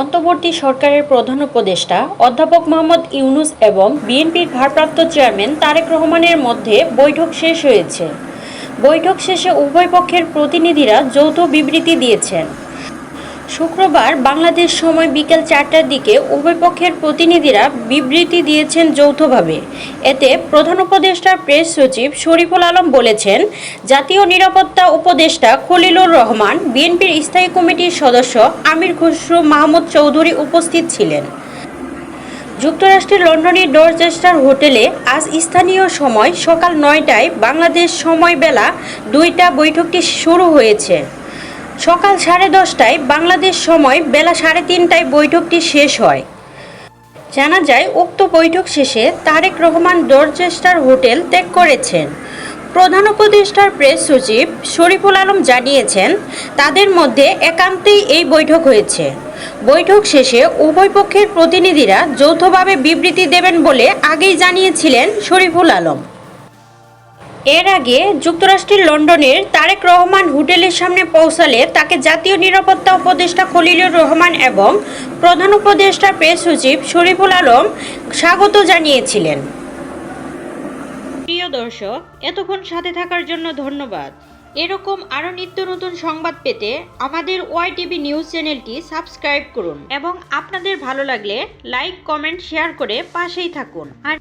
অন্তর্বর্তী সরকারের প্রধান উপদেষ্টা অধ্যাপক মোহাম্মদ ইউনুস এবং বিএনপির ভারপ্রাপ্ত চেয়ারম্যান তারেক রহমানের মধ্যে বৈঠক শেষ হয়েছে। বৈঠক শেষে উভয় পক্ষের প্রতিনিধিরা যৌথ বিবৃতি দিয়েছেন। শুক্রবার বাংলাদেশ সময় বিকেল চারটার দিকে উভয় পক্ষের প্রতিনিধিরা বিবৃতি দিয়েছেন যৌথভাবে। এতে প্রধান উপদেষ্টা প্রেস সচিব শরীফুল আলম বলেছেন, জাতীয় নিরাপত্তা উপদেষ্টা খলিলুর রহমান, বিএনপির স্থায়ী কমিটির সদস্য আমির খসরু, মাহমুদ চৌধুরী উপস্থিত ছিলেন। যুক্তরাষ্ট্রের লন্ডনের ডরচেস্টার হোটেলে আজ স্থানীয় সময় সকাল নয়টায় বাংলাদেশ সময় বেলা দুইটা বৈঠকটি শুরু হয়েছে। সকাল সাড়ে দশটায় বাংলাদেশ সময় বেলা সাড়ে তিনটায় বৈঠকটি শেষ হয়। জানা যায়, উক্ত বৈঠক শেষে তারেক রহমান ডরচেস্টার হোটেল ত্যাগ করেছেন। প্রধান উপদেষ্টার প্রেস সচিব শরীফুল আলম জানিয়েছেন, তাদের মধ্যে একান্তেই এই বৈঠক হয়েছে। বৈঠক শেষে উভয় পক্ষের প্রতিনিধিরা যৌথভাবে বিবৃতি দেবেন বলে আগেই জানিয়েছিলেন শরীফুল আলম। এর আগে যুক্তরাষ্ট্রের লন্ডনের তারেক রহমান হোটেলের সামনে পৌঁছালে তাকে জাতীয় নিরাপত্তা উপদেষ্টা খলিলুর রহমান এবং প্রধান উপদেষ্টা প্রেস সচিব শরীফুল আলম স্বাগত জানিয়েছিলেন। প্রিয় দর্শক, এতক্ষণ সাথে থাকার জন্য ধন্যবাদ। এরকম আরও নিত্য নতুন সংবাদ পেতে আমাদের ওয়াই টিভি নিউজ চ্যানেলটি সাবস্ক্রাইব করুন এবং আপনাদের ভালো লাগলে লাইক, কমেন্ট, শেয়ার করে পাশেই থাকুন। আর